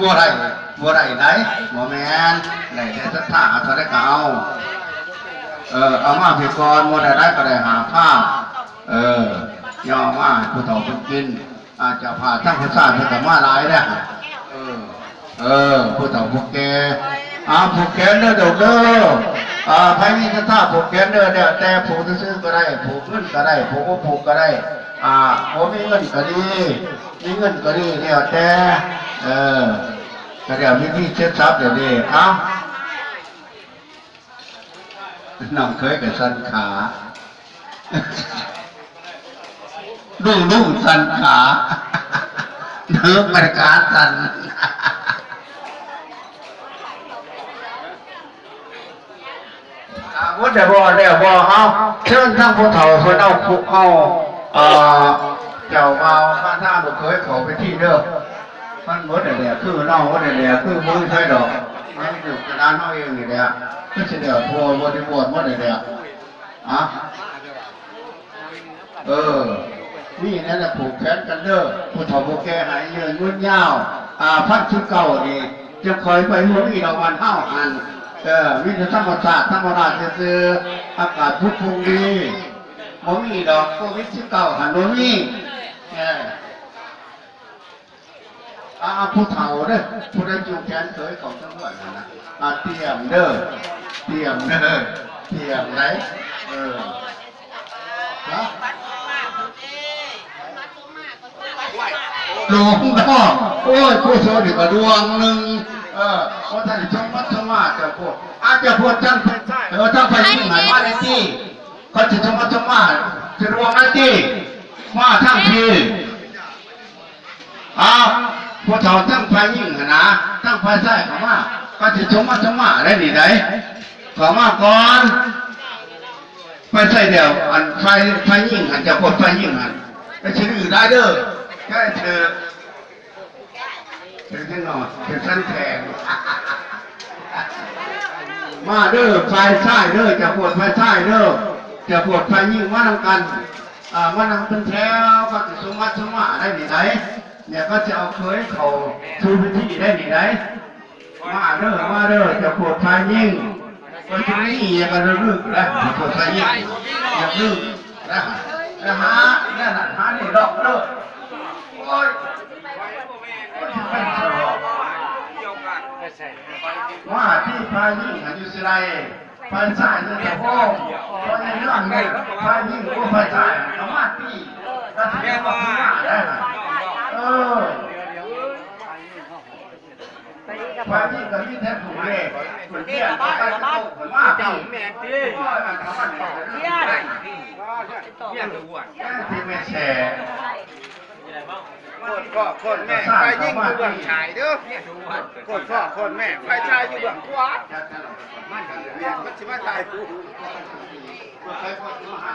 บัวไรบัวไรไหนหมอแมนไหนแต่สัทธาเท่าไรก็เอาเออเอามาพิกรบัวไรได้ก็ได้หาผ้าเออย่อมาผู้เฒ่าผู้กิน อาจจะผ่าทั้งภาษาเพื่อแต่มาหลายเนี่ยเออเออผู้เฒ่าผู้แกอาผูกแขนเด้อเด้อเด้ออ่าใครมีสัทธาผูกแขนเด้อเนี่ยแต่ผูกซื้อก็ได้ผูกเงินก็ได้ผูกบ่ผูกก็ได้อ่าผมมีเงินก็ดีมีเงินก็ดีเนี่ยแต่ เออก็เดี๋ยวมีที่เช็ดซับเดี๋ยวนี้เอ้าน้องเคยกับสันขาดูดูสันขาเนื้อประกาศสันว่าแต่บ่แล้วบ่เฮาเชิญทั้งผู้เฒ่าเพิ่นเอาคุเอาเอ่อเจ้าบ่าวข้าท่าลูกเคยเขาไปที่เด้อ มันบ่ได้แหละคือน้องบ่ได้แหละคือมือใช่ดอกมันอยู่กระดานเฮาเองนี่แหละคือสิเดี๋ยวทัวบ่ได้บวชบ่ได้แหละอะเออนี่นั่นแหละผูกแขนกันเด้อผู้เฒ่าผู้แก่หายเยืนยุ่นยาวอ่าพันชุดเก่านี่จะคอยไปหัวอีดอกวันเฮาหันเออวิทยาธรรมศาสตร์ธรรมราชซื่ออากาศพุทธงดีบ่มีดอกโควิดสิบเก้าหันบ่มีเออ อ่าผู้เฒ่าเด้อผู้ใดจูงแขนเคยของจังหวัดนั่นนะอ่าเตรียมเด้อเตรียมเด้อเตรียมไหนเออฮะดวงก็โอ้ยผู้โชคดีกว่าดวงหนึ่งเออเพราะท่านชมวัดชมมาจะพูดอาจจะพูดจังเออถ้าไปที่ไหนมาในที่เขาจะชมวัดชมมาจะรวมในที่มาทั้งทีอ้าว ผู้เฒ่าทั้งไฟยิ่งหนนะทั้งไฟใส่ขามาก็จะชมวัดชมมาได้หนิไหนขามาก่อนไฟใส่เดียวอันไฟไฟยิ่งหันจะพดไฟยิ่งหันไปชื่ออื่นได้เด้อแค่เธอเป็นที่นอนเป็นสั้นแทงมาเด้อไฟใช่เด้อจะปวดไฟใช่เด้อจะปวดไฟยิ่งมาทำกันอ่ามาทำเป็นแถวก็จะสมัติสมาได้หนิไหน เนี่ยก็จะเอาเคยเขาทูพิธีได้หนิไหนมาเด้อมาเด้อจะปวดไฟยิ่งก็จะไม่อีกกันรึกแล้วปวดไฟยิ่งอย่าลึกนะนะฮะนั่นน่ะหานี่ดอกเด้อโอ้ยว่าที่พายิ่งอายุสิไรพาสายเรื่องโอ้เพราะในเรื่องนี้พายิ่งก็พาสายสามารถที่จะแก้ปัญหาได้ พายิ่งกับยิ่งแทบถูกเลยถูกเนี่ยไปไปโตผมว่าพี่แม่พี่ก็มันทำมันต่อเรื่องอะไรเรื่องตัวแค่ที่ไม่แชร์คนพ่อคนแม่ไฟยิ่งอยู่เบื้องชายเด้อคนพ่อคนแม่ไฟชายอยู่เบื้องขวาเรียนมัชฌิมาตายกูใครคนมาหา